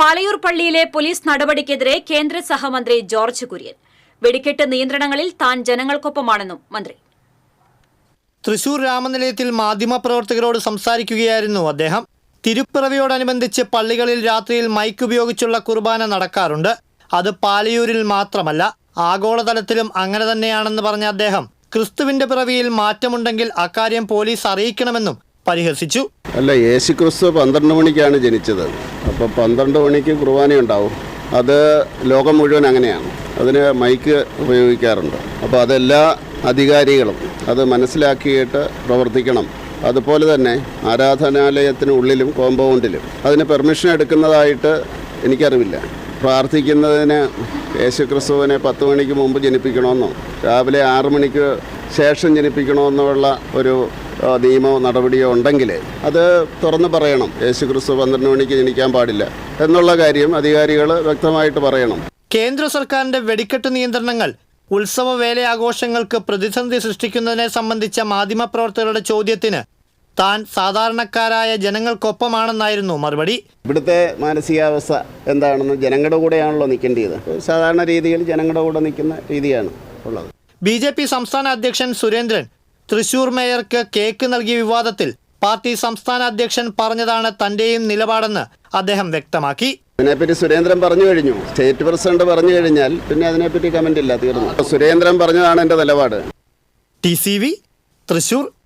പാലയൂർ പള്ളിയിലെ പോലീസ് നടപടിക്കെതിരെ കേന്ദ്ര സഹമന്ത്രി ജോർജ് കുര്യൻ. വെടിക്കെട്ട് നിയന്ത്രണങ്ങളിൽ താൻ ജനങ്ങൾക്കൊപ്പമാണെന്നും മന്ത്രി. തൃശൂർ രാമനിലയത്തിൽ മാധ്യമപ്രവർത്തകരോട് സംസാരിക്കുകയായിരുന്നു അദ്ദേഹം. തിരുപ്പിറവിയോടനുബന്ധിച്ച് പള്ളികളിൽ രാത്രിയിൽ മൈക്ക് ഉപയോഗിച്ചുള്ള കുർബാന നടക്കാറുണ്ട്. അത് പാലയൂരിൽ മാത്രമല്ല ആഗോളതലത്തിലും അങ്ങനെ തന്നെയാണെന്ന് പറഞ്ഞ അദ്ദേഹം. ക്രിസ്തുവിന്റെ പിറവിയിൽ മാറ്റമുണ്ടെങ്കിൽ അക്കാര്യം പോലീസ് അറിയിക്കണമെന്നും പരിഹസിച്ചു. അല്ല യേശു ക്രിസ്തു പന്ത്രണ്ട് മണിക്കാണ് ജനിച്ചത്. അപ്പോൾ പന്ത്രണ്ട് മണിക്ക് കുർബാന ഉണ്ടാവും. അത് ലോകം മുഴുവൻ അങ്ങനെയാണ്. അതിന് മൈക്ക് ഉപയോഗിക്കാറുണ്ട്. അപ്പോൾ അതെല്ലാ അധികാരികളും അത് മനസ്സിലാക്കിയിട്ട് പ്രവർത്തിക്കണം. അതുപോലെ തന്നെ ആരാധനാലയത്തിനുള്ളിലും കോമ്പൗണ്ടിലും അതിന് പെർമിഷൻ എടുക്കുന്നതായിട്ട് എനിക്കറിവില്ല. പ്രാർത്ഥിക്കുന്നതിന് യേശു ക്രിസ്തുവിനെ പത്ത് മണിക്ക് മുമ്പ് ജനിപ്പിക്കണമെന്നോ രാവിലെ ആറ് മണിക്ക് ശേഷം ജനിപ്പിക്കണമെന്നുള്ള ഒരു നിയമമോ നടപടിയോ ഉണ്ടെങ്കിൽ അത് തുറന്ന് പറയണം. യേശു ക്രിസ്തു പന്ത്രണ്ട് മണിക്ക് ജനിക്കാൻ പാടില്ല എന്നുള്ള കാര്യം അധികാരികൾ വ്യക്തമായിട്ട് പറയണം. കേന്ദ്ര സർക്കാരിന്റെ വെടിക്കെട്ട് നിയന്ത്രണങ്ങൾ ഉത്സവ വേലയാഘോഷങ്ങൾക്ക് പ്രതിസന്ധി സൃഷ്ടിക്കുന്നതിനെ സംബന്ധിച്ച മാധ്യമപ്രവർത്തകരുടെ ചോദ്യത്തിന് താൻ സാധാരണക്കാരായ ജനങ്ങൾക്കൊപ്പമാണെന്നായിരുന്നു മറുപടി. ഇവിടുത്തെ മാനസികാവസ്ഥ എന്താണെന്ന് ജനങ്ങളുടെ കൂടെയാണല്ലോ നിൽക്കേണ്ടത് സാധാരണ രീതിയിൽ ജനങ്ങളുടെ കൂടെ നിൽക്കുന്ന രീതിയാണ് ഉള്ളത്. ബി ജെ പി സംസ്ഥാന അധ്യക്ഷൻ സുരേന്ദ്രൻ തൃശൂർ മേയർക്ക് കേക്ക് നൽകിയ വിവാദത്തിൽ പാർട്ടി സംസ്ഥാന അധ്യക്ഷൻ പറഞ്ഞതാണ് തന്റെയും നിലപാടെന്ന് അദ്ദേഹം വ്യക്തമാക്കി. അതിനെപ്പറ്റി സുരേന്ദ്രൻ പറഞ്ഞു കഴിഞ്ഞു. സ്റ്റേറ്റ് പ്രസിഡന്റ് പറഞ്ഞു കഴിഞ്ഞാൽ പിന്നെ അതിനെപ്പറ്റി കമന്റ് ഇല്ല തീർന്നു. സുരേന്ദ്രൻ പറഞ്ഞതാണ് എന്റെ നിലപാട്. T C V Thrissur.